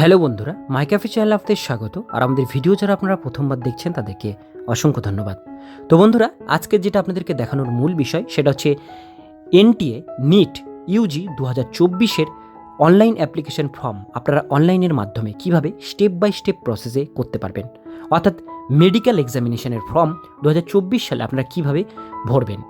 Hello বন্ধুরা মাই cafe channel আপনাদের স্বাগত। আর আমাদের ভিডিও যারা আপনারা প্রথমবার দেখছেন, তাদেরকে অসংখ্য ধন্যবাদ। তো বন্ধুরা, আজকে যেটা আপনাদেরকে দেখানোর মূল বিষয়, সেটা হচ্ছে এনটিএ নিট ইউজি দু হাজার চব্বিশের অনলাইন অ্যাপ্লিকেশন ফর্ম আপনারা অনলাইনের মাধ্যমে কীভাবে স্টেপ বাই স্টেপ প্রসেসে করতে পারবেন। অর্থাৎ মেডিকেল এক্সামিনেশনের ফর্ম দু হাজার চব্বিশ সালে আপনারা কীভাবে ভরবেন।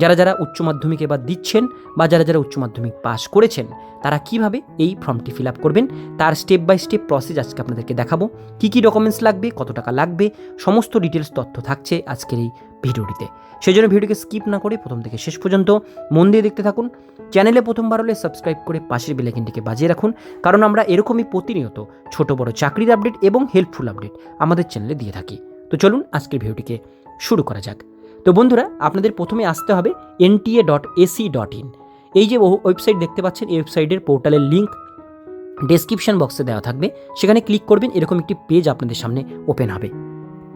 যারা যারা উচ্চ মাধ্যমিক এবার দিচ্ছেন বা যারা যারা উচ্চ মাধ্যমিক পাস করেছেন, তারা কীভাবে এই ফর্মটি ফিল আপ করবেন? তার স্টেপ বাই স্টেপ প্রসেস আজকে আপনাদেরকে দেখাবো। কী কী ডকুমেন্টস লাগবে? কত টাকা লাগবে? সমস্ত ডিটেলস তথ্য থাকছে আজকের এই ভিডিওটিতে। সেই জন্য ভিডিওকে স্কিপ না করে প্রথম থেকে শেষ পর্যন্ত মন দিয়ে দেখতে থাকুন। চ্যানেলে প্রথমবার হলে সাবস্ক্রাইব করে পাশের বেলাইকিনটিকে বাজিয়ে রাখুন। কারণ আমরা এরকমই প্রতিনিয়ত ছোট, বড় চাকরির আপডেট এবং হেল্পফুল আপডেট আমাদের চ্যানেলে দিয়ে থাকি। তো চলুন আজকের ভিডিওটিকে শুরু করা যাক। তো বন্ধুরা, আপনাদের প্রথমে আসতে হবে NTA dot AC dot in. এই যে ওয়েবসাইট দেখতে পাচ্ছেন, এই ওয়েবসাইটের পোর্টালের লিঙ্ক ডেসক্রিপশন বক্সে দেওয়া থাকবে। সেখানে ক্লিক করবেন, এরকম একটি পেজ আপনাদের সামনে ওপেন হবে।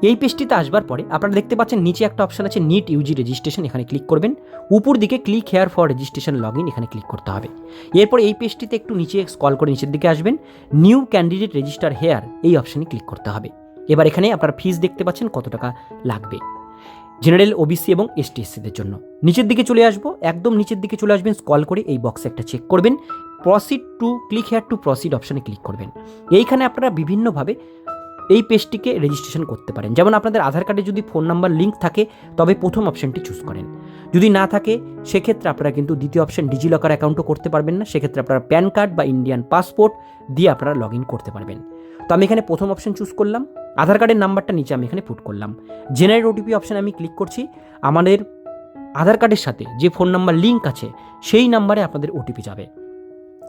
এই পেজটিতে আসবার পরে আপনারা দেখতে পাচ্ছেন, নিচে একটা অপশন আছে নিট ইউজি রেজিস্ট্রেশন, এখানে ক্লিক করবেন। উপর দিকে click here for registration log in এখানে ক্লিক করতে হবে। এরপর এই পেজটিতে একটু নিচে স্কল করে নিচের দিকে আসবেন। নিউ ক্যান্ডিডেট রেজিস্টার হেয়ার, এই অপশানে ক্লিক করতে হবে। এবার এখানে আপনার ফিস দেখতে পাচ্ছেন কত টাকা লাগবে। জেনারেল ওবিসি এবং এসটি এসসিদের জন্য। নিচের দিকে চলে আসব, একদম নিচের দিকে চলে আসবেন স্কল করে এই বক্সে একটা চেক করবেন। Proceed to click here to proceed অপশানে ক্লিক করবেন। এইখানে আপনারা বিভিন্নভাবে এই পেজটিকে রেজিস্ট্রেশন করতে পারেন। যেমন আপনাদের আধার কার্ডে যদি ফোন নাম্বার লিঙ্ক থাকে, তবে প্রথম অপশানটি চুজ করেন। যদি না থাকে, সেক্ষেত্রে আপনারা কিন্তু দ্বিতীয় অপশান ডিজিলকার অ্যাকাউন্টও করতে পারবেন না। সেক্ষেত্রে আপনারা প্যান কার্ড বা ইন্ডিয়ান পাসপোর্ট দিয়ে আপনারা লগ ইন করতে পারবেন। তো আমি এখানে প্রথম অপশান চুজ করলাম। আধার কার্ডের নাম্বারটা নিচে আমি এখানে পুট করলাম। জেনারেল ওটিপি অপশানে আমি ক্লিক করছি। আমাদের আধার কার্ডের সাথে যে ফোন নাম্বার লিঙ্ক আছে, সেই নাম্বারে আপনাদের ওটিপি যাবে।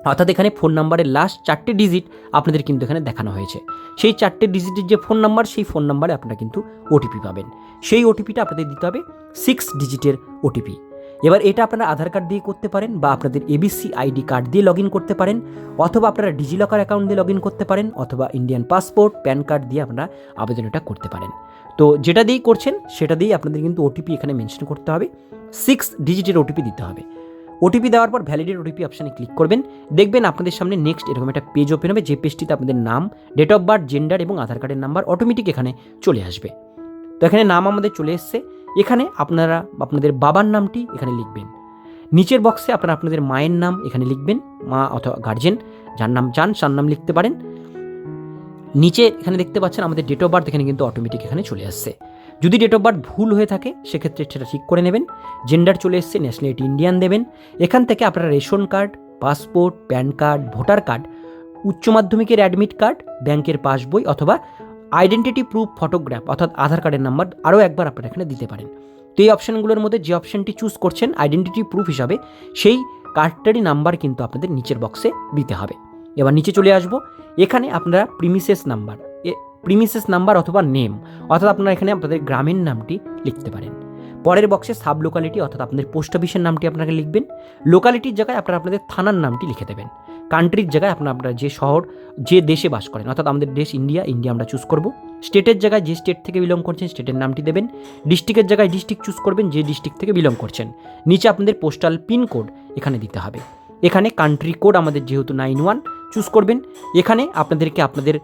অর্থাৎ এখানে ফোন নাম্বারের লাস্ট চারটে ডিজিট আপনাদের কিন্তু এখানে দেখানো হয়েছে। সেই চারটে ডিজিটের যে ফোন নাম্বার সেই ফোন নাম্বারে আপনারা কিন্তু ওটিপি পাবেন। সেই ওটিপিটা আপনাদের দিতে হবে সিক্স ডিজিটের ওটিপি এবার এটা আপনারা আধার কার্ড দিয়ে করতে পারেন বা আপনাদের এবিসি আইডি কার্ড দিয়ে লগ করতে পারেন, অথবা আপনারা ডিজিলকার অ্যাকাউন্ট দিয়ে লগ করতে পারেন, অথবা ইন্ডিয়ান পাসপোর্ট প্যান কার্ড দিয়ে আপনারা আবেদনটা করতে পারেন। তো যেটা দিয়েই করছেন, সেটা দিয়েই আপনাদের কিন্তু ওটিপি এখানে মেনশন করতে হবে সিক্স ডিজিটের ওটিপি দিতে হবে। ওটিপি দেওয়ার পর ভ্যালিডেট ওটিপি অপশানে ক্লিক করবেন, দেখবেন আপনাদের সামনে নেক্সট এরকম একটা পেজ ওপেন হবে, যে পেজটিতে আপনাদের নাম ডেট অফ বার্থ জেন্ডার এবং আধার কার্ডের নাম্বার অটোমেটিক এখানে চলে আসবে। তো এখানে নাম আমাদের চলে এসছে এখানে আপনারা আপনাদের বাবার নামটি এখানে লিখবেন। নিচের বক্সে আপনারা আপনাদের মায়ের নাম এখানে লিখবেন, মা অথবা গার্জেন যার নাম চান তার নাম লিখতে পারেন। নিচে এখানে দেখতে পাচ্ছেন আমাদের ডেট অফ বার্থ এখানে কিন্তু অটোমেটিক এখানে চলে আসছে। যদি ডেট অফ বার্থ ভুল হয়ে থাকে, সেক্ষেত্রে সেটা ঠিক করে নেবেন। জেন্ডার চলে এসছে ন্যাশনালিটি ইন্ডিয়ান দেবেন। এখান থেকে আপনারা ration card passport PAN card voter card উচ্চ মাধ্যমিকের অ্যাডমিট কার্ড ব্যাংকের পাসবই অথবা আইডেন্টিটি প্রুফ ফটোগ্রাফ অর্থাৎ আধার কার্ডের নাম্বার আরও একবার আপনারা এখানে দিতে পারেন। তো এই অপশানগুলোর মধ্যে যে অপশানটি চুজ করছেন আইডেন্টিটি প্রুফ হিসাবে, সেই কার্ডটারই নাম্বার কিন্তু আপনাদের নিচের বক্সে দিতে হবে। এবার নিচে চলে আসব। এখানে আপনারা প্রিমিসেস নাম্বার প্রিমিসেস নাম্বার অথবা নেম অর্থাৎ আপনারা এখানে আপনাদের গ্রামের নামটি লিখতে পারেন। পরের বক্সে সাব লোকালিটি অর্থাৎ আপনাদের পোস্ট অফিসের নামটি আপনাকে লিখবেন। লোকালিটির জায়গায় আপনারা আপনাদের থানার নামটি লিখে দেবেন। কান্ট্রির জায়গায় আপনার আপনারা যে শহর, যে দেশে বাস করেন, অর্থাৎ আমাদের দেশ ইন্ডিয়া ইন্ডিয়া আমরা চুজ করব। স্টেটের জায়গায় যে স্টেট থেকে বিলং করছেন স্টেটের নামটি দেবেন। ডিস্ট্রিক্টের জায়গায় ডিস্ট্রিক্ট চুজ করবেন, যে ডিস্ট্রিক্ট থেকে বিলং করছেন। নিচে আপনাদের পোস্টাল পিন কোড এখানে দিতে হবে। এখানে কান্ট্রি কোড আমাদের যেহেতু নাইন ওয়ান চুজ করবেন। এখানে আপনাদেরকে আপনাদের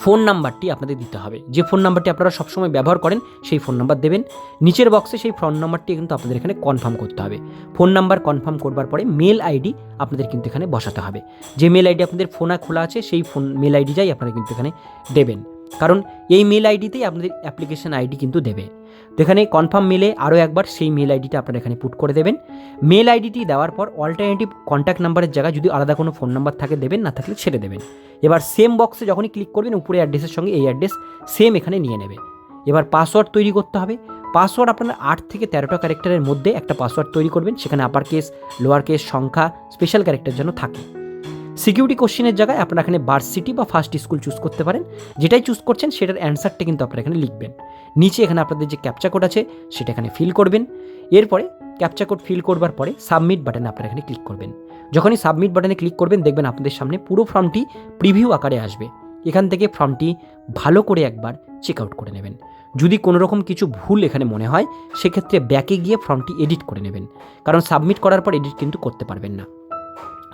ফোন নাম্বারটি আপনাদের দিতে হবে। যে ফোন নাম্বারটি আপনারা সবসময় ব্যবহার করেন, সেই ফোন নাম্বার দেবেন। নিচের বক্সে সেই ফোন নাম্বারটি কিন্তু আপনাদের এখানে কনফার্ম করতে হবে। ফোন নাম্বার কনফার্ম করবার পরে মেল আইডি আপনাদের কিন্তু এখানে বসাতে হবে। যে মেল আইডি আপনাদের ফোনে খোলা আছে, সেই ফোন মেল আইডি যাই আপনারা কিন্তু এখানে দেবেন। কারণ এই মেল আইডিতেই আপনাদের অ্যাপ্লিকেশন আইডি কিন্তু দেবে। তো এখানে কনফার্ম মেলে আরও একবার সেই মেল আইডিটা আপনারা এখানে পুট করে দেবেন। মেল আইডিটি দেওয়ার পর অল্টারনেটিভ কন্ট্যাক্ট নাম্বারের জায়গায় যদি আলাদা কোনো ফোন নাম্বার থাকে দেবেন, না থাকলে ছেড়ে দেবেন। এবার সেম বক্সে যখনই ক্লিক করবেন, উপরে অ্যাড্রেসের সঙ্গে এই অ্যাড্রেস সেম এখানে নিয়ে নেবে। এবার পাসওয়ার্ড তৈরি করতে হবে। পাসওয়ার্ড আপনারা আট থেকে তেরোটা ক্যারেক্টারের মধ্যে একটা পাসওয়ার্ড তৈরি করবেন, সেখানে আপার কেস লোয়ার কেস সংখ্যা স্পেশাল ক্যারেক্টার যেন থাকে। সিকিউরিটি কোশ্চেনের জায়গায় আপনারা এখানে বার্থ সিটি বা ফার্স্ট স্কুল চুজ করতে পারেন। যেটাই চুজ করছেন, সেটার অ্যান্সারটা কিন্তু আপনারা এখানে লিখবেন। নিচে এখানে আপনাদের যে ক্যাপচা কোড আছে, সেটা এখানে ফিল করবেন। এরপরে ক্যাপচা কোড ফিল করবার পরে সাবমিট বাটনে আপনারা এখানে ক্লিক করবেন। যখনই সাবমিট বাটনে ক্লিক করবেন, দেখবেন আপনাদের সামনে পুরো ফর্মটি প্রিভিউ আকারে আসবে। এখান থেকে ফর্মটি ভালো করে একবার চেক আউট করে নেবেন। যদি কোনো রকম কিছু ভুল এখানে মনে হয়, সেক্ষেত্রে ব্যাকে গিয়ে ফর্মটি এডিট করে নেবেন। কারণ সাবমিট করার পর এডিট কিন্তু করতে পারবেন না।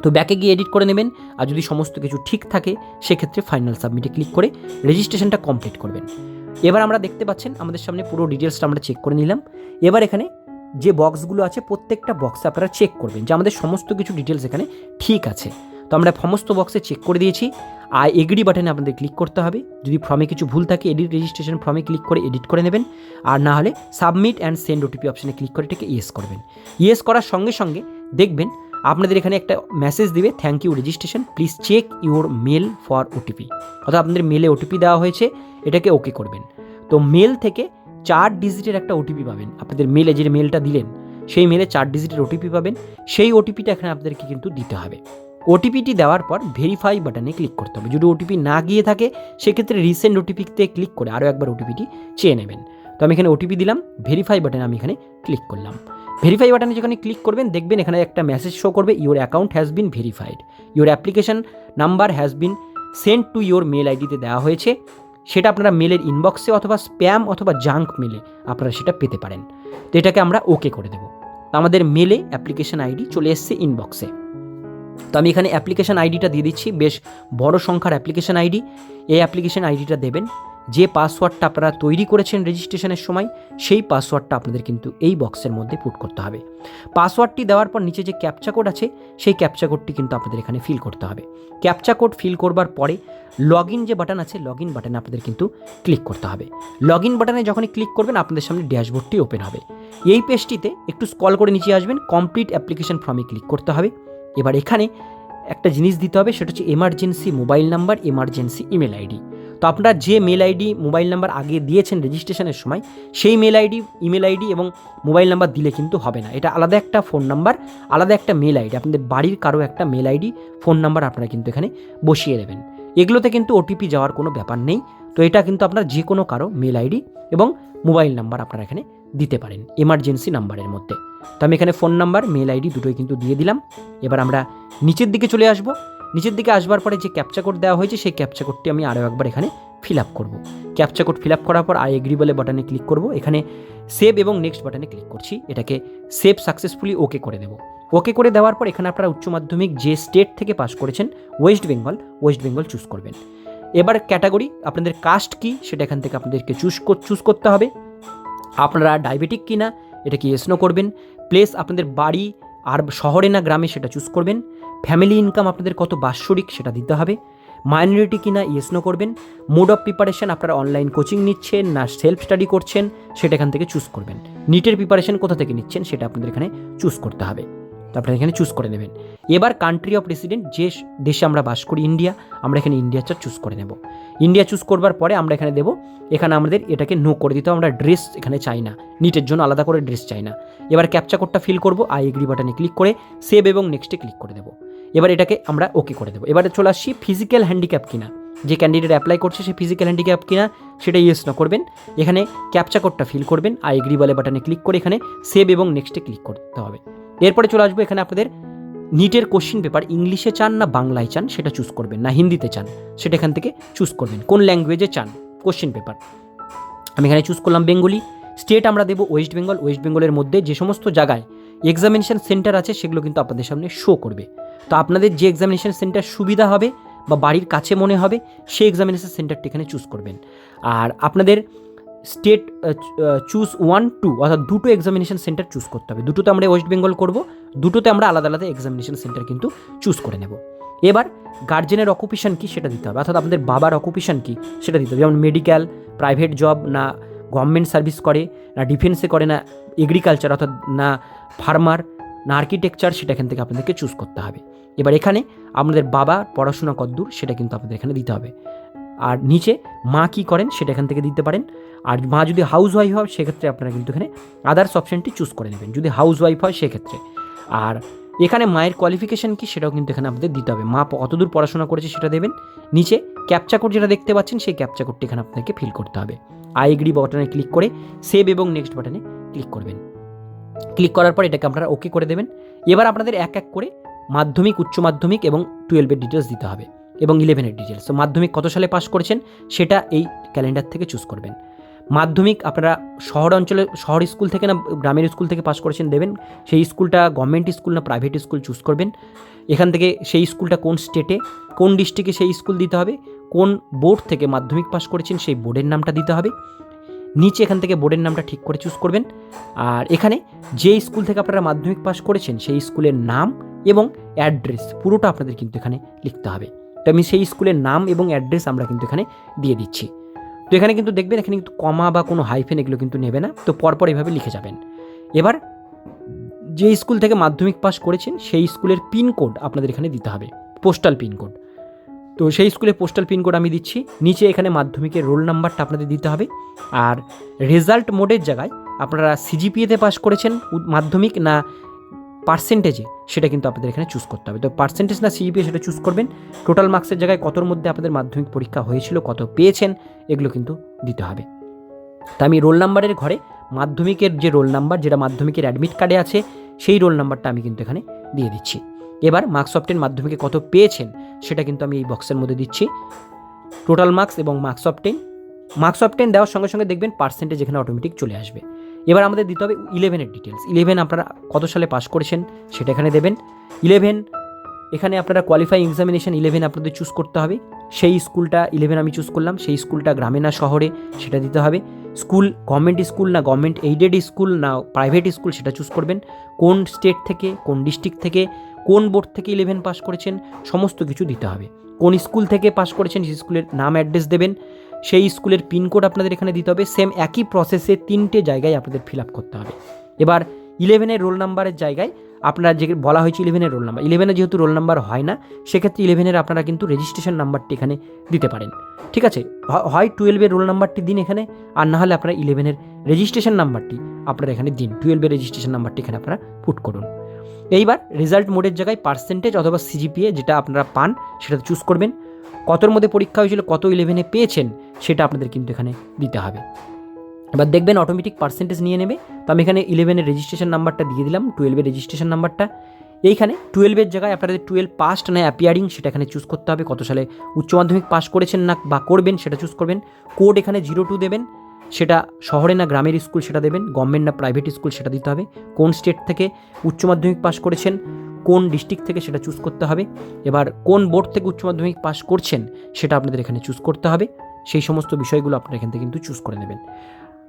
তো ব্যাকে গিয়ে এডিট করে নেবেন। আর যদি সমস্ত কিছু ঠিক থাকে, সেক্ষেত্রে ফাইনাল সাবমিটে ক্লিক করে রেজিস্ট্রেশনটা কমপ্লিট করবেন। এবার আমরা দেখতে পাচ্ছেন, আমাদের সামনে পুরো ডিটেলসটা আমরা চেক করে নিলাম। এবার এখানে যে বক্সগুলো আছে, প্রত্যেকটা বক্সে আপনারা চেক করবেন যে আমাদের সমস্ত কিছু ডিটেলস এখানে ঠিক আছে। তো আমরা সমস্ত বক্সে চেক করে দিয়েছি। আর এগ্রি বাটনে আপনাদের ক্লিক করতে হবে। যদি ফর্মে কিছু ভুল থাকে এডিট রেজিস্ট্রেশন ফর্মে ক্লিক করে এডিট করে নেবেন। আর না হলে সাবমিট অ্যান্ড সেন্ড ওটিপি অপশানে ক্লিক করে এটাকে ইয়েস করবেন। ইয়েস করার সঙ্গে সঙ্গে দেখবেন আপনাদের এখানে একটা মেসেজ দিবে thank you registration please check your mail for OTP অর্থাৎ আপনাদের মেলে ওটিপি দেওয়া হয়েছে এটাকে ওকে করবেন তো মেল থেকে চার ডিজিটের একটা ওটিপি পাবেন আপনাদের মেলে যে মেলটা দিলেন সেই মেলে চার ডিজিটের ওটিপি পাবেন সেই ওটিপিটা এখানে আপনাদেরকে কিন্তু দিতে হবে ওটিপিটি দেওয়ার পর ভেরিফাই বাটনে ক্লিক করতে হবে যদি ওটিপি না গিয়ে থাকে সেক্ষেত্রে রিসেন্ট ওটিপিতে ক্লিক করে আরও একবার ওটিপিটি চেয়ে নেবেন তো আমি এখানে ওটিপি দিলাম ভেরিফাই বাটনে আমি এখানে ক্লিক করলাম ভেরিফাই বাটনে যখন ক্লিক করবেন, দেখবেন এখানে একটা মেসেজ শো করবে your account has been verified your application number has been send to your mail আইডিতে দেওয়া হয়েছে। সেটা আপনারা মেলের ইনবক্সে অথবা স্প্যাম অথবা জাঙ্ক মেলে আপনারা সেটা পেতে পারেন। তো এটাকে আমরা ওকে করে দেবো। আমাদের মেলে অ্যাপ্লিকেশন আইডি চলে এসছে ইনবক্সে তো আমি এখানে অ্যাপ্লিকেশন আইডিটা দিয়ে দিচ্ছি। বেশ বড় সংখ্যার অ্যাপ্লিকেশন আইডি এই অ্যাপ্লিকেশন আইডিটা দেবেন। যে পাসওয়ার্ডটা আপনারা তৈরি করেছেন রেজিস্ট্রেশনের সময়, সেই পাসওয়ার্ডটা আপনাদের কিন্তু এই বক্সের মধ্যে পুট করতে হবে। পাসওয়ার্ডটি দেওয়ার পর নিচে যে ক্যাপচা কোড আছে, সেই ক্যাপচা কোডটি কিন্তু আপনাদের এখানে ফিল করতে হবে। ক্যাপচা কোড ফিল করবার পরে লগ ইন যে বাটন আছে লগ ইন বাটনে আপনাদের কিন্তু ক্লিক করতে হবে। লগ ইন বাটনে যখনই ক্লিক করবেন, আপনাদের সামনে ড্যাশবোর্ডটি ওপেন হবে। এই পেজটিতে একটু স্কল করে নিচে আসবেন, কমপ্লিট অ্যাপ্লিকেশন ফর্মে ক্লিক করতে হবে। এবার এখানে একটা জিনিস দিতে হবে, সেটা হচ্ছে emergency mobile number, emergency email ID. তো আপনারা যে মেল আইডি মোবাইল নাম্বার আগে দিয়েছেন রেজিস্ট্রেশনের সময়, সেই মেল আইডি ইমেল আইডি এবং মোবাইল নাম্বার দিলে কিন্তু হবে না। এটা আলাদা একটা ফোন নাম্বার আলাদা একটা মেল আইডি আপনাদের বাড়ির কারও একটা মেল আইডি ফোন নাম্বার আপনারা কিন্তু এখানে বসিয়ে দেবেন। এগুলোতে কিন্তু ওটিপি যাওয়ার কোনো ব্যাপার নেই। তো এটা কিন্তু আপনার যে কোনো কারও মেল আইডি এবং মোবাইল নাম্বার আপনারা এখানে দিতে পারেন এমার্জেন্সি নাম্বারের মধ্যে। তো আমি এখানে ফোন নাম্বার মেল আইডি দুটোই কিন্তু দিয়ে দিলাম। এবার আমরা নিচের দিকে চলে আসব। নিচের দিকে আসবার পরে যে ক্যাপচা কোড দেওয়া হয়েছে, সেই ক্যাপচা কোডটি আমি আরও একবার এখানে ফিল আপ করব। ক্যাপচা কোড ফিল আপ করার পর আই এগ্রি বলে বাটনে ক্লিক করব। এখানে সেভ এবং নেক্সট বাটনে ক্লিক করছি। এটাকে সেভ সাকসেসফুলি ওকে করে দেবো। ওকে করে দেওয়ার পর এখানে আপনারা উচ্চ মাধ্যমিক যে স্টেট থেকে পাস করেছেন West Bengal West Bengal choose করবেন। এবার ক্যাটাগরি আপনাদের কাস্ট কি, সেটা এখান থেকে আপনাদেরকে চুজ চুজ করতে হবে। আপনারা ডায়াবেটিক কি না এটা কি এসনো করবেন। প্লেস আপনাদের বাড়ি আর শহরে না, গ্রামে সেটা চুজ করবেন। ফ্যামিলি ইনকাম আপনাদের কত বাৎসরিক সেটা দিতে হবে। মাইনরিটি কিনা ইয়েসনো করবেন। মোড অফ প্রিপারেশন আপনারা অনলাইন কোচিং নিচ্ছেন না সেলফ স্টাডি করছেন, সেটা এখান থেকে চুজ করবেন। নিটের প্রিপারেশন কোথা থেকে নিচ্ছেন, সেটা আপনাদের এখানে চুজ করতে হবে। তো আপনারা এখানে চুজ করে নেবেন। এবার কান্ট্রি অফ রেসিডেন্ট যে দেশে আমরা বাস করি ইন্ডিয়া আমরা এখানে ইন্ডিয়াটা চুজ করে নেব। ইন্ডিয়া চুজ করবার পরে আমরা এখানে দেবো, এখানে আমাদের এটাকে নো করে দিতে আমরা ড্রেস এখানে চাই না। নিটের জন্য আলাদা করে ড্রেস চাই না। এবার ক্যাপচা কোডটা ফিল করব আই এগ্রি বাটনে ক্লিক করে সেভ এবং নেক্সটে ক্লিক করে দেবো। এবার এটাকে আমরা ওকে করে দেবো। এবারে চলে আসছি ফিজিক্যাল হ্যান্ডিক্যাপ কিনা। যে ক্যান্ডিডেট অ্যাপ্লাই করছে সে ফিজিক্যাল হ্যান্ডিক্যাপ কিনা, সেটা ইয়েস না করবেন। এখানে ক্যাপচা কোডটা ফিল করবেন আই এগ্রি বলে বাটনে ক্লিক করে এখানে সেভ এবং নেক্সটে ক্লিক করতে হবে। এরপরে চলে আসব এখানে আপনাদের নিটের কোশ্চিন পেপার ইংলিশে চান না বাংলায় চান, সেটা চুজ করবেন, না হিন্দিতে চান, সেটা এখান থেকে চুজ করবেন। কোন ল্যাঙ্গুয়েজে চান? কোশ্চিন পেপার আমি এখানে চুজ করলাম বেঙ্গলি। স্টেট আমরা দেবো ওয়েস্ট বেঙ্গল ওয়েস্ট বেঙ্গলের মধ্যে যে সমস্ত জায়গায় এক্সামিনেশন সেন্টার আছে, সেগুলো কিন্তু আপনাদের সামনে শো করবে। তো আপনাদের যে এক্সামিনেশান সেন্টার সুবিধা হবে বা বাড়ির কাছে মনে হবে, সেই এক্সামিনেশান সেন্টারটি এখানে চুজ করবেন। আর আপনাদের স্টেট চুজ ওয়ান টু অর্থাৎ দুটো এক্সামিনেশন সেন্টার চুজ করতে হবে। দুটোতে আমরা ওয়েস্ট বেঙ্গল করব, দুটোতে আমরা আলাদা আলাদা এক্সামিনেশন সেন্টার কিন্তু চুজ করে নেব। এবার গার্জেনের অকুপেশন কি সেটা দিতে হবে, অর্থাৎ আপনাদের বাবার অকুপেশন কি সেটা দিতে হবে। যেমন মেডিকেল প্রাইভেট জব না গভর্নমেন্ট সার্ভিস করে, না ডিফেন্সে করে, না এগ্রিকালচার অর্থাৎ না ফার্মার না আর্কিটেকচার সেটা এখান থেকে আপনাদেরকে চুজ করতে হবে। এবার এখানে আপনাদের বাবা পড়াশোনা কদ্দূর, সেটা কিন্তু আপনাদের এখানে দিতে হবে। আর নিচে মা কী করেন, সেটা এখান থেকে দিতে পারেন। আর মা যদি হাউস ওয়াইফ হয়, সেক্ষেত্রে আপনারা কিন্তু এখানে আদার্স অপশানটি চুজ করে নেবেন। যদি হাউস ওয়াইফ হয়, সেক্ষেত্রে। আর এখানে মায়ের কোয়ালিফিকেশন কি, সেটাও কিন্তু এখানে আপনাদের দিতে হবে। মা কতদূর পড়াশোনা করেছে, সেটা দেবেন। নিচে ক্যাপচা কোড যেটা দেখতে পাচ্ছেন, সেই ক্যাপচা কোডটি এখানে আপনাকে ফিল করতে হবে। আই এগ্রি বাটনে ক্লিক করে সেভ এবং নেক্সট বাটনে ক্লিক করবেন। ক্লিক করার পর এটাকে আপনারা ওকে করে দেবেন। এবার আপনাদের এক এক করে মাধ্যমিক, উচ্চ মাধ্যমিক এবং টুয়েলভের ডিটেলস দিতে হবে এবং ইলেভেনের ডিটেলস তো মাধ্যমিক কত সালে পাস করেছেন? সেটা এই ক্যালেন্ডার থেকে চুজ করবেন। মাধ্যমিক আপনারা শহর অঞ্চলে, শহর স্কুল থেকে না, গ্রামের স্কুল থেকে পাস করেছেন দেবেন। সেই স্কুলটা গভর্নমেন্ট স্কুল না প্রাইভেট স্কুল চুজ করবেন। এখান থেকে সেই স্কুলটা কোন স্টেটে কোন ডিস্ট্রিক্টে সেই স্কুল দিতে হবে। কোন বোর্ড থেকে মাধ্যমিক পাস করেছেন সেই বোর্ডের নামটা দিতে হবে। নিচে এখান থেকে বোর্ডের নামটা ঠিক করে চুজ করবেন। আর এখানে যে স্কুল থেকে আপনারা মাধ্যমিক পাস করেছেন, সেই স্কুলের নাম এবং অ্যাড্রেস পুরোটা আপনাদের কিন্তু এখানে লিখতে হবে। তো আমি সেই স্কুলের নাম এবং অ্যাড্রেস আমরা কিন্তু এখানে দিয়ে দিচ্ছি। তো এখানে কিন্তু দেখবেন, এখানে কিন্তু কমা বা কোনো হাইফেন এগুলো কিন্তু নেবে না। তো পরপর এভাবে লিখে যাবেন। এবার যে স্কুল থেকে মাধ্যমিক পাস করেছেন, সেই স্কুলের পিনকোড আপনাদের এখানে দিতে হবে। পোস্টাল পিনকোড তো সেই স্কুলে পোস্টাল পিনকোড আমি দিচ্ছি। নিচে এখানে মাধ্যমিকের রোল নাম্বারটা আপনাদের দিতে হবে। আর রেজাল্ট মোডের জায়গায় আপনারা সিজিপিএতে পাস করেছেন মাধ্যমিক না পার্সেন্টেজে সেটা কিন্তু আপনাদের এখানে চুজ করতে হবে। তো পার্সেন্টেজ না সিজিপিএ সেটা চুজ করবেন। টোটাল মার্কসের জায়গায় কতর মধ্যে আপনাদের মাধ্যমিক পরীক্ষা হয়েছিল, কত পেয়েছেন, এগুলো কিন্তু দিতে হবে। তা আমি রোল নাম্বারের ঘরে মাধ্যমিকের যে রোল নাম্বার যেটা মাধ্যমিকের অ্যাডমিট কার্ডে আছে, সেই রোল নাম্বারটা আমি কিন্তু এখানে দিয়ে দিচ্ছি। এবার মার্কস অফ টেন মাধ্যমিকে কত পেয়েছেন, সেটা কিন্তু আমি এই বক্সের মধ্যে দিচ্ছি। টোটাল মার্কস এবং marks of ten marks of ten দেওয়ার সঙ্গে সঙ্গে দেখবেন পার্সেন্টেজ এখানে অটোমেটিক চলে আসবে। এবার আমাদের দিতে হবে ইলেভেনের ডিটেলস ইলেভেন আপনারা কত সালে পাস করেছেন, সেটা এখানে দেবেন। ইলেভেন এখানে আপনারা কোয়ালিফাই এক্সামিনেশান ইলেভেন আপনাদের চুজ করতে হবে। সেই স্কুলটা ইলেভেন আমি চুজ করলাম, সেই স্কুলটা গ্রামে না শহরে সেটা দিতে হবে। স্কুল গভর্নমেন্ট স্কুল না গভর্নমেন্ট এইডেড স্কুল না প্রাইভেট স্কুল সেটা চুজ করবেন। কোন স্টেট থেকে, কোন ডিস্ট্রিক্ট থেকে, কোন বোর্ড থেকে ইলেভেন পাস করেছেন, সমস্ত কিছু দিতে হবে। কোন স্কুল থেকে পাস করেছেন, সেই স্কুলের নাম অ্যাড্রেস দেবেন। সেই স্কুলের পিনকোড আপনাদের এখানে দিতে হবে। সেম একই প্রসেসে তিনটে জায়গায় আপনাদের ফিল আপ করতে হবে। এবার ইলেভেনের রোল নাম্বারের জায়গায় আপনারা যে বলা হয়েছে ইলেভেনের রোল নাম্বার ইলেভেনে যেহেতু রোল নাম্বার হয় না, সেক্ষেত্রে ইলেভেনের আপনারা কিন্তু রেজিস্ট্রেশন নাম্বারটি এখানে দিতে পারেন। ঠিক আছে? হয় টুয়েলভের রোল নাম্বারটি দিন এখানে, আর না হলে আপনারা ইলেভেনের রেজিস্ট্রেশন নাম্বারটি আপনারা এখানে দিন। টুয়েলভের রেজিস্ট্রেশন নাম্বারটি এখানে আপনারা পুট করুন। এইবার রেজাল্ট মোডের জায়গায় পার্সেন্টেজ অথবা সিজিপিএ যেটা আপনারা পান, সেটা চুজ করবেন। কতর মধ্যে পরীক্ষা হয়েছিল, কত ইলেভেনে পেয়েছেন, সেটা আপনাদের কিন্তু এখানে দিতে হবে। এবার দেখবেন অটোমেটিক পার্সেন্টেজ নিয়ে নেবে। তো আমি এখানে ইলেভেনের রেজিস্ট্রেশন নাম্বারটা দিয়ে দিলাম টুয়েলভের রেজিস্ট্রেশন নাম্বারটা এইখানে টুয়েলভের জায়গায় আপনাদের টুয়েলভ পাস্ট না অ্যাপিয়ারিং সেটা এখানে চুজ করতে হবে, কত সালে উচ্চ মাধ্যমিক পাস করেছেন না বা করবেন সেটা চুজ করবেন। কোড এখানে জিরো টু দেবেন, সেটা শহরে না গ্রামের স্কুল সেটা দেবেন গভর্নমেন্ট না প্রাইভেট স্কুল সেটা দিতে হবে। কোন স্টেট থেকে উচ্চ মাধ্যমিক পাস করেছেন, কোন ডিস্ট্রিক্ট থেকে সেটা চুজ করতে হবে। এবার কোন বোর্ড থেকে উচ্চ মাধ্যমিক পাস করছেন, সেটা আপনাদের এখানে চুজ করতে হবে। সেই সমস্ত বিষয়গুলো আপনারা এখান থেকে কিন্তু চুজ করে নেবেন।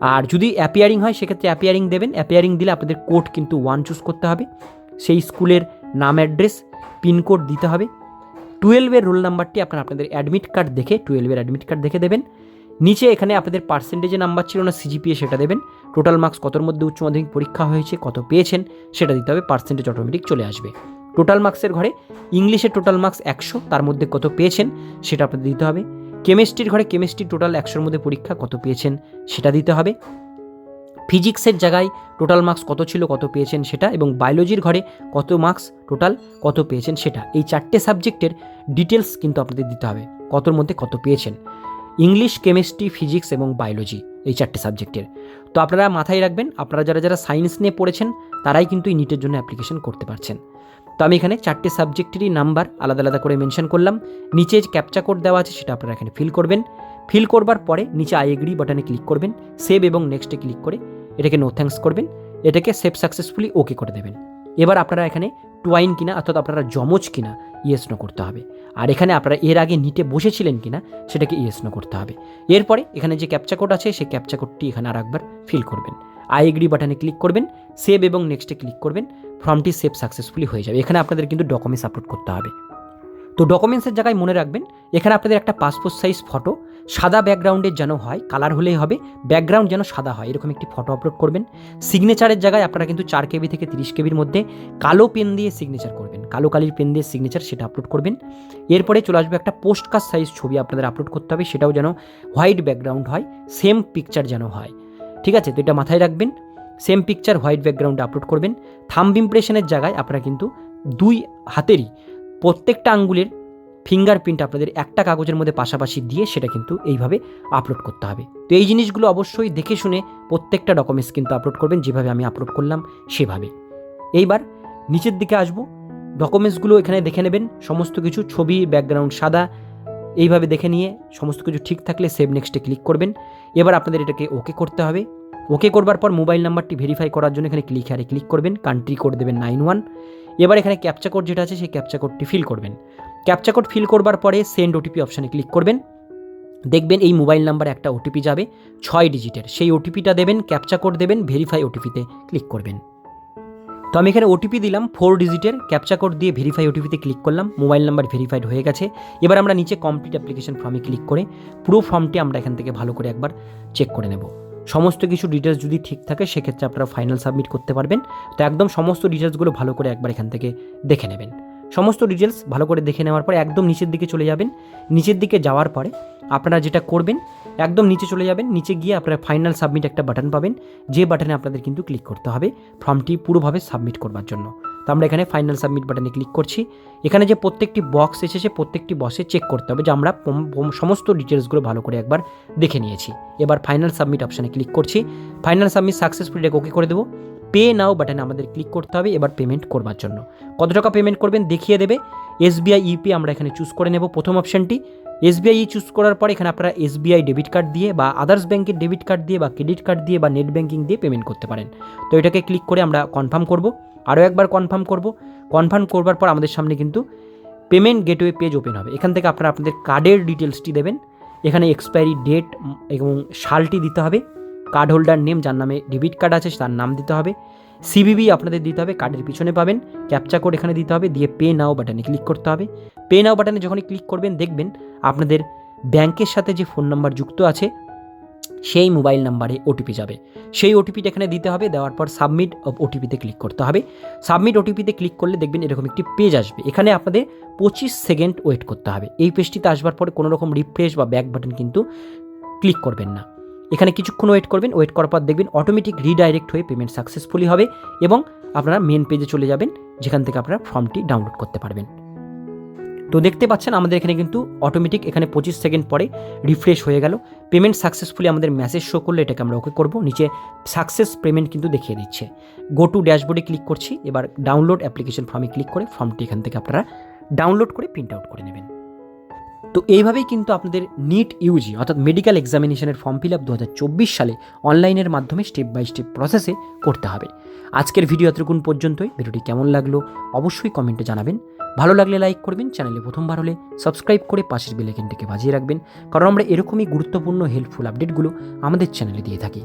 আর যদি অ্যাপিয়ারিং হয়, সেক্ষেত্রে অ্যাপিয়ারিং দেবেন। অ্যাপিয়ারিং দিলে আপনাদের কোড কিন্তু ওয়ান চুজ করতে হবে। সেই স্কুলের নাম অ্যাড্রেস পিনকোড দিতে হবে। টুয়েলভের রোল নাম্বারটি আপনারা আপনাদের অ্যাডমিট কার্ড দেখে টুয়েলভের অ্যাডমিট কার্ড দেখে দেবেন। নিচে এখানে আপনাদের পার্সেন্টেজে নাম্বার ছিল না সিজিপিএ সেটা দেবেন। টোটাল মার্কস কতর মধ্যে উচ্চ মাধ্যমিক পরীক্ষা হয়েছে, কত পেয়েছেন, সেটা দিতে হবে পার্সেন্টেজ অটোমেটিক চলে আসবে। টোটাল মার্কসের ঘরে ইংলিশের টোটাল মার্কস একশো, তার মধ্যে কত পেয়েছেন, সেটা আপনাদের দিতে হবে। কেমিস্ট্রির ঘরে কেমিস্ট্রি টোটাল একশোর মধ্যে পরীক্ষা কত পেয়েছেন সেটা দিতে হবে। ফিজিক্সের জায়গায় টোটাল মার্কস কত ছিল কত পেয়েছেন সেটা এবং বায়োলজির ঘরে কত মার্কস টোটাল কত পেয়েছেন সেটা, এই চারটে সাবজেক্টের ডিটেলস কিন্তু আপনাদের দিতে হবে, কতর মধ্যে কত পেয়েছেন। ইংলিশ, কেমিস্ট্রি, ফিজিক্স এবং বায়োলজি, এই চারটে সাবজেক্টের। তো আপনারা মাথায় রাখবেন, আপনারা যারা যারা সায়েন্স নিয়ে পড়েছেন তারাই কিন্তু এই নিটের জন্য অ্যাপ্লিকেশন করতে পারছেন। তো আমি এখানে চারটে সাবজেক্টেরই নাম্বার আলাদা আলাদা করে মেনশন করলাম। নিচে যে ক্যাপচা কোড দেওয়া আছে সেটা আপনারা এখানে ফিল করবেন। ফিল করবার পরে নিচে আই এগ্রি বাটনে ক্লিক করবেন। সেভ এবং নেক্সটে ক্লিক করে এটাকে নো থ্যাঙ্কস করবেন। এটাকে সেভ সাকসেসফুলি ওকে করে দেবেন। এবার আপনারা এখানে টুয়াইন কিনা অর্থাৎ আপনারা জমজ কিনা ইয়েস নো করতে হবে। আর এখানে আপনারা এর আগে নিটে বসেছিলেন কিনা সেটাকে ইয়েস নো করতে হবে। এরপরে এখানে যে ক্যাপচা কোড আছে সেই ক্যাপচা কোডটি এখানে আর একবার ফিল করবেন। আই এগ্রি বাটনে ক্লিক করবেন সেভ এবং নেক্সটে ক্লিক করবেন ফর্মটি সেভ সাকসেসফুলি হয়ে যাবে। এখানে আপনাদের কিন্তু ডকুমেন্টস আপলোড করতে হবে। তো ডকুমেন্টসের জায়গায় মনে রাখবেন, এখানে আপনাদের একটা পাসপোর্ট সাইজ ফটো সাদা ব্যাকগ্রাউন্ডের যেন হয় কালার হলেই হবে ব্যাকগ্রাউন্ড যেন সাদা হয়, এরকম একটি ফটো আপলোড করবেন। সিগনেচারের জায়গায় আপনারা কিন্তু চার কেবি থেকে তিরিশ কেবির মধ্যে কালো পেন দিয়ে সিগনেচার করবেন, কালো কালির পেন দিয়ে সিগনেচার সেটা আপলোড করবেন। এরপরে চলে আসবে একটা পোস্ট কাস্ট সাইজ ছবি আপনাদের আপলোড করতে হবে, সেটাও যেন হোয়াইট ব্যাকগ্রাউন্ড হয় সেম পিকচার যেন হয়। ঠিক আছে, তো এটা মাথায় রাখবেন। সেম পিকচার হোয়াইট ব্যাকগ্রাউন্ডে আপলোড করবেন। থাম্ব ইমপ্রেশনের জায়গায় আপনারা কিন্তু দুই হাতেরই প্রত্যেকটা আঙ্গুলের ফিঙ্গারপ্রিন্ট আপনাদের একটা কাগজের মধ্যে পাশাপাশি দিয়ে সেটা কিন্তু এইভাবে আপলোড করতে হবে। তো এই জিনিসগুলো অবশ্যই দেখে শুনে প্রত্যেকটা ডকুমেন্টস কিন্তু আপলোড করবেন, যেভাবে আমি আপলোড করলাম সেভাবে। এইবার নিচের দিকে আসব। ডকুমেন্টসগুলো এখানে দেখে নেবেন। সমস্ত কিছু, ছবি ব্যাকগ্রাউন্ড সাদা, এইভাবে দেখে নিয়ে সমস্ত কিছু ঠিক থাকলে সেভ নেক্সটে ক্লিক করবেন। এবার আপনাদের এটাকে ওকে করতে হবে। ওকে করবার পর মোবাইল নাম্বারটি ভেরিফাই করার জন্য এখানে ক্লিক হারে ক্লিক করবেন কান্ট্রি কোড দেবেন নাইন ওয়ান এবার এখানে ক্যাপচা কোড যেটা আছে, সেই ক্যাপচা কোডটি ফিল করবেন। ক্যাপচা কোড ফিল করবার পরে সেন্ড ওটিপি অপশানে ক্লিক করবেন। দেখবেন এই মোবাইল নাম্বারে একটা ওটিপি যাবে, ছয় ডিজিটের সেই ওটিপিটা দেবেন ক্যাপচা কোড দেবেন ভেরিফাই ওটিপিতে ক্লিক করবেন। তো আমি এখানে ওটিপি দিলাম ফোর ডিজিটের ক্যাপচা কোড দিয়ে ভেরিফাই ওটিপিতে ক্লিক করলাম মোবাইল নাম্বার ভেরিফাইড হয়ে গেছে। এবার আমরা নিচে কমপ্লিট অ্যাপ্লিকেশন ফর্মে ক্লিক করে, পুরো ফর্মটি আমরা এখান থেকে ভালো করে একবার চেক করে নেব। সমস্ত কিছু ডিটেলস যদি ঠিক থাকে, সেক্ষেত্রে আপনারা ফাইনাল সাবমিট করতে পারবেন। তো একদম সমস্ত ডিটেলসগুলো ভালো করে একবার এখান থেকে দেখে নেবেন। সমস্ত ডিটেলস ভালো করে দেখে নেওয়ার পরে একদম নিচের দিকে চলে যাবেন। নিচের দিকে যাওয়ার পরে আপনারা যেটা করবেন, একদম নিচে চলে যাবেন। নিচে গিয়ে আপনারা ফাইনাল সাবমিট একটা বাটন পাবেন। যে বাটনে আপনাদের কিন্তু ক্লিক করতে হবে ফর্মটি পুরোভাবে সাবমিট করবার জন্য। তো আমরা এখানে ফাইনাল সাবমিট বাটনে ক্লিক করছি। এখানে যে প্রত্যেকটি বক্স এসেছে, প্রত্যেকটি বক্সে চেক করতে হবে যে আমরা সমস্ত ডিটেলসগুলো ভালো করে একবার দেখে নিয়েছি। এবার ফাইনাল সাবমিট অপশানে ক্লিক করছি। ফাইনাল সাবমিট সাকসেসফুলি এটাকে ওকে করে দেবো। পে নাও বাটনে আমাদের ক্লিক করতে হবে এবার পেমেন্ট করবার জন্য। কত টাকা পেমেন্ট করবেন দেখিয়ে দেবে। এসবিআই ইপি আমরা এখানে চুজ করে নেব প্রথম অপশানটি এসবিআই চুজ করার পর এখানে আপনারা এসবিআই ডেবিট কার্ড দিয়ে বা আদার্স ব্যাঙ্কের ডেবিট কার্ড দিয়ে বা ক্রেডিট কার্ড দিয়ে বা নেট ব্যাঙ্কিং দিয়ে পেমেন্ট করতে পারেন। তো এটাকে ক্লিক করে আমরা কনফার্ম করব। আরও একবার কনফার্ম করব। কনফার্ম করবার পর আমাদের সামনে কিন্তু পেমেন্ট গেটওয়ে পেজ ওপেন হবে। এখান থেকে আপনারা আপনাদের কার্ডের ডিটেলসটি দেবেন। এখানে এক্সপায়ারি ডেট এবং সালটি দিতে হবে। কার্ড হোল্ডার নেম যার নামে ডেবিট কার্ড আছে তার নাম দিতে হবে। সিবিবি আপনাদের দিতে হবে কার্ডের পিছনে পাবেন। ক্যাপচা কোড এখানে দিতে হবে, দিয়ে পে নাও বাটনে ক্লিক করতে হবে। পে নাও বাটনে যখনই ক্লিক করবেন, দেখবেন আপনাদের ব্যাংকের সাথে যে ফোন নাম্বার যুক্ত আছে, সেই মোবাইল নাম্বারে ওটিপি যাবে। সেই ওটিপিটা এখানে দিতে হবে, দেওয়ার পর সাবমিট ওটিপিতে ক্লিক করতে হবে। সাবমিট ওটিপিতে ক্লিক করলে দেখবেন এরকম একটি পেজ আসবে। এখানে আপনাদের পঁচিশ সেকেন্ড ওয়েট করতে হবে। এই পেজটিতে আসবার পরে কোনো রকম রিফ্রেশ বা ব্যাক বাটন কিন্তু ক্লিক করবেন না। এখানে কিছুক্ষণ ওয়েট করবেন, ওয়েট করার পর দেখবেন অটোমেটিক রিডাইরেক্ট হয়ে পেমেন্ট সাকসেসফুলি হবে এবং আপনারা মেন পেজে চলে যাবেন, যেখান থেকে আপনারা ফর্মটি ডাউনলোড করতে পারবেন। তো দেখতে পাচ্ছেন আমাদের এখানে কিন্তু অটোমেটিক এখানে পঁচিশ সেকেন্ড পরে রিফ্রেশ হয়ে গেল। পেমেন্ট সাকসেসফুলি আমাদের মেসেজ শো করলে এটাকে আমরা ওকে করব, নিচে সাকসেস পেমেন্ট কিন্তু দেখিয়ে দিচ্ছে। গো টু ড্যাশবোর্ডে ক্লিক করছি, এবার ডাউনলোড অ্যাপ্লিকেশন ফর্মে ক্লিক করে ফর্মটি এখান থেকে আপনারা ডাউনলোড করে প্রিন্ট আউট করে নেবেন। তো এইভাবেই কিন্তু আপনাদের নিট ইউজি অর্থাৎ মেডিকেল এক্সামিনেশনের ফর্ম ফিল আপ দু হাজার চব্বিশ সালে অনলাইনের মাধ্যমে স্টেপ বাই স্টেপ প্রসেসে করতে হবে। আজকের ভিডিও এতটুকুন পর্যন্তই। ভিডিওটি কেমন লাগল অবশ্যই কমেন্টে জানাবেন। ভালো লাগলে লাইক করবেন চ্যানেলে প্রথমবার হলে সাবস্ক্রাইব করে পাশের বেলাইকেনটিকে বাজিয়ে রাখবেন। কারণ আমরা এরকমই গুরুত্বপূর্ণ হেল্পফুল আপডেটগুলো আমাদের চ্যানেলে দিয়ে থাকি।